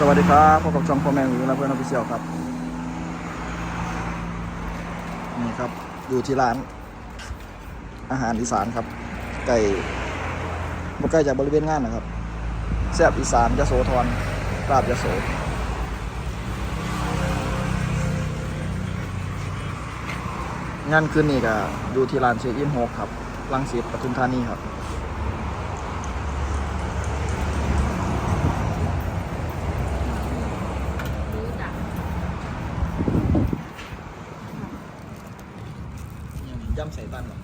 สวัสดีครับพบกับช่องพ่อแม่หรือและเพื่อนออฟฟิเชียลครับ นี่ครับ อยู่ที่ร้าน อาหารอีสานครับใกล้บ่ใกล้จากบริเวณงานนะครับแซ่บอีสานยโสธรราบยโสงานคืนนี้ก็อยู่ที่ร้านเชคอินโฮกครับลังสิตปทุมธานีครับ รู้จัก ย่ำใส่ตันหรอ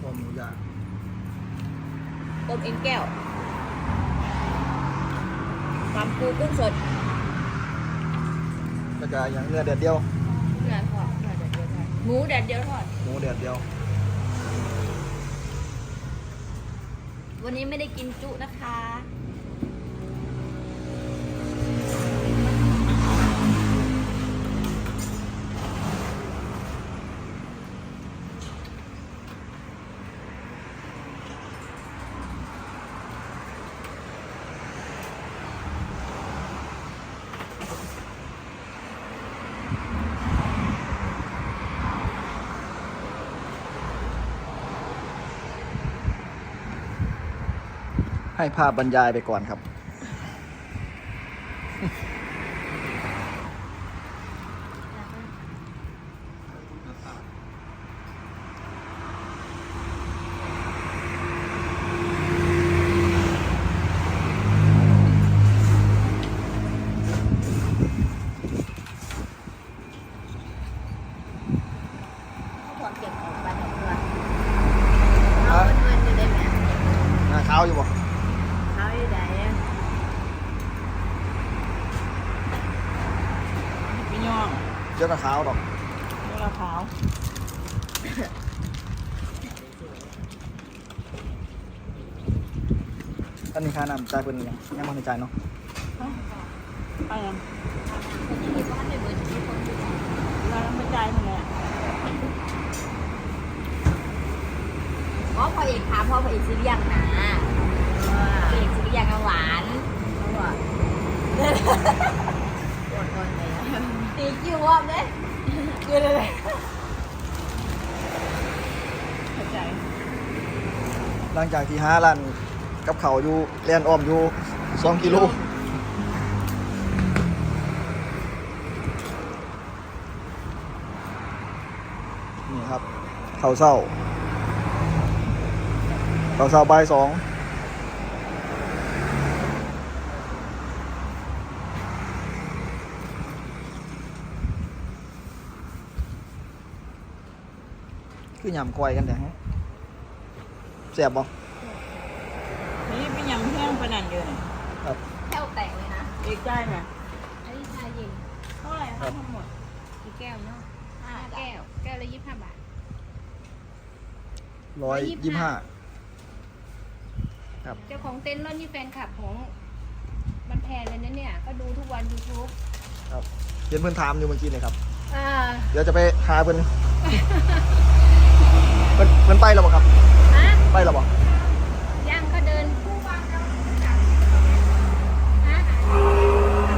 พอหมูย่างต้มเอ็นแก้วความปูกุ้งสดแล้วก็อย่างเนื้อแดดเดียว เนื้อทอดเนื้อแดดเดียวทอดหมูแดดเดียวทอด หมูแดดเดียว วันนี้ไม่ได้กินจุนะคะ ให้ภาพบรรยายไปก่อนครับ ถอดเก็บออกไปหน่อยตัวเอาเงินอยู่ได้ไหม หน้าขาวอยู่บ่ เขาอยู่ไหนอะ พี่ย่อง เยอะหน้าขาวดอกเนื้อขาวอันนี้ค่าน้ำจ่ายเป็นยังยังไม่ได้จ่ายเนาะไปยังคนที่มีบ้านในเบอร์ที่คนอยู่เราต้องไปจ่ายมันแหละอ๋อพอเอกถามพ่อพอเอกซื้อหรือยังนะพอเอกซื้อหรือยังอะหวานเขาบอกปวดก่อนเลยอะตีกิ้วว่าเลยเกินเลย เข้าใจ หลังจากที่ห้าร้านกับเขาอยู่แลนอ้อมอยู่สองกิโลนี่ครับเขาเศร้าเขาเศร้าบ่ายสองคือยำกวยกันแต่ฮะ แซ่บบ่นี่พี่ยำแห้งปานนันอยู่นี่ครับแก้วแตกเลยนะเอกจ่ายไหมอันนี้ชาเย็นเท่าไหร่คะทั้งหมดกี่แก้วเนาะห้าแก้ว แก้วละยี่สิบห้าบาทร้อยยี่สิบห้าครับเจ้าของเต็นท์รถนี่แฟนคลับของมันแพนเลยนะเนี่ย ก็ดูทุกวันยูทูบครับเห็นเพื่อนถามอยู่เมื่อกี้เลยครับอ่าเดี๋ยวจะไปหาเพื่อนเพื่อนเพื่อนไปแล้วบ่ครับฮะ ไปแล้วบ่ย่างก็เดินฮะ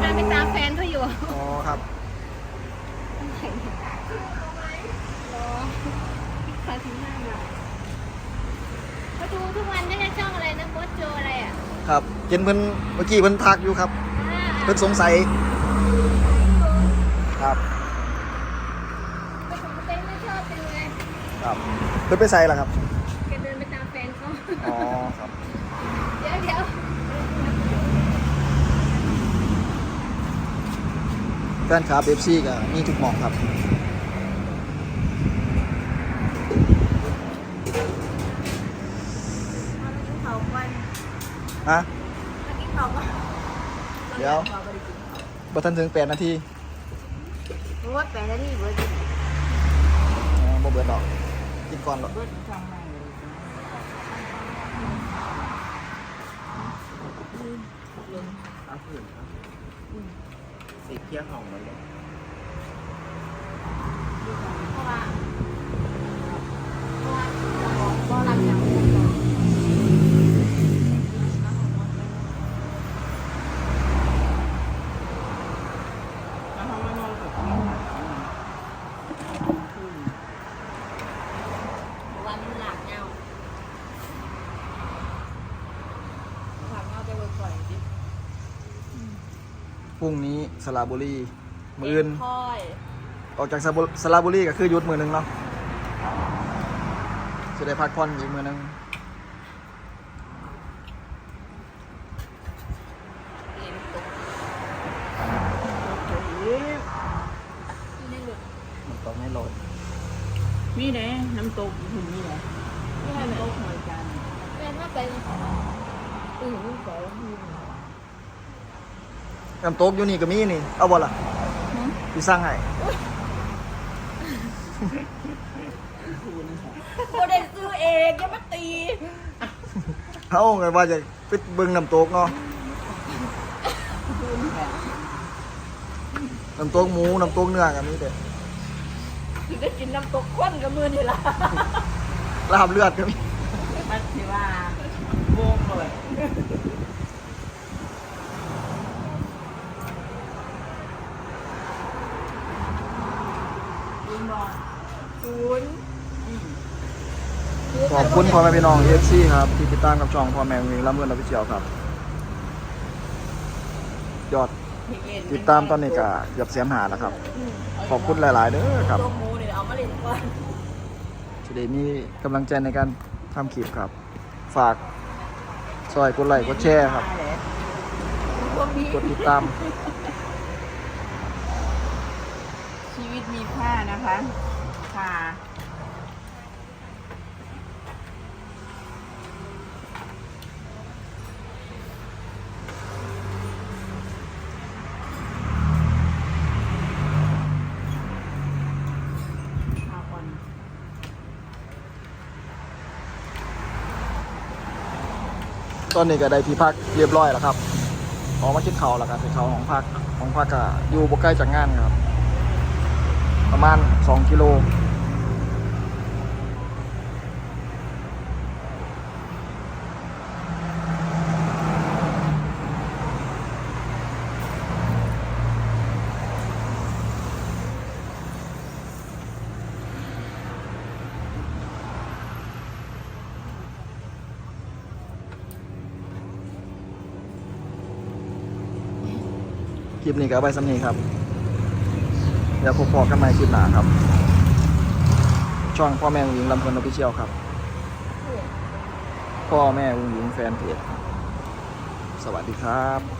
เดินไปตามแฟนเขาอยู่อ๋อครับรอขอถึงหน้ามาเขาดูทุกวันก็จะช่องอะไรนะโบสโจอะไรอะครับเห็นเพื่อนเมื่อกี้เพื่อนทักอยู่ครับอ่าเพื่อนสงสัยครับเจ้าของเต็นท์ไม่ชอบเป็นไงครับเพื่อนไปใส่ละครับ อ๋อครับเดี๋ยวเดี๋ยวแฟนคลับเอฟซีก็มีทุกหมองครับเขาไปฮะเมื่อกี้เขาก็เดี๋ยว บัทันถึงแปดนาทีรู้ว่าแปดนาทีเบิร์ดอ๋อบ่เบิดดอกกินก่อนหรอก เบิดทางไหน เอาผืนครับสีเทียงของมันเลยเพราะว่าเพราะว่าเพราะว่าเราอย่าง พรุ่งนี้สระบุรีมืออื่นคอยออกจากสระบุสระบุรีก็คือหยุดมือหนึงเนาะจะได้พักผ่อนอีกมือหนึงเรียนตกอีกอยู่ในหลุดมันต้องไม่โหลดมีไหนน้ำตกอยู่นี่แหละน้ำตกเหมือนกัน แม่ถ้าไปอือลูกสาวอือ น้ำตกอยู่นี่ก็มีนี่ เอาบ่ล่ะพี่สร้างให้โบได้ซื้อเองอย่ามาตีเอาไงว่าจะไปเบิ่งน้ำตกเนาะน้ำตกหมูน้ำตกเนื้อกันนี่เด็ดถึงได้กินน้ำตกข้นกับมือนี่ล่ะลาบเลือดก็มีมันสิว่าโบงเลยศูนย์บอก ศูนย์อืมขอบคุณพ่อแม่พี่น้องเอฟซีครับ ที่ติดตามกับช่องพ่อแม่วิงลำเงินอภิเชียวครับ ยอดติดตามตอนนี้ก็เกือบแสนหาแล้วครับ ขอบคุณหลาย ๆ เด้อครับตัวหมูเนี่ยเอามาเล่นก่อนจะได้มีกำลังใจในการทำคลิปครับ ฝากซอยกดไลค์กดแชร์ครับ กดติดตาม ชีวิตมีค่านะคะ ค่ะข้าก่อนตอนนี้ก็ได้ที่พักเรียบร้อยแล้วครับ ออกมาคิดเขาวแล้วครับที่เขาของพักของพักก็อยู่บ่ใกล้จากงานครับ ประมาณ 2 กิโล คลิปนี้ก็เอาไปสำนีครับ เดี๋ยวพบพอกันใหม่คลิปหน้าครับ ช่องพ่อแม่อุ้งหญิงลำเพลินออฟฟิเชียลครับ พ่อแม่อุ้งหญิงแฟนเพจสวัสดีครับ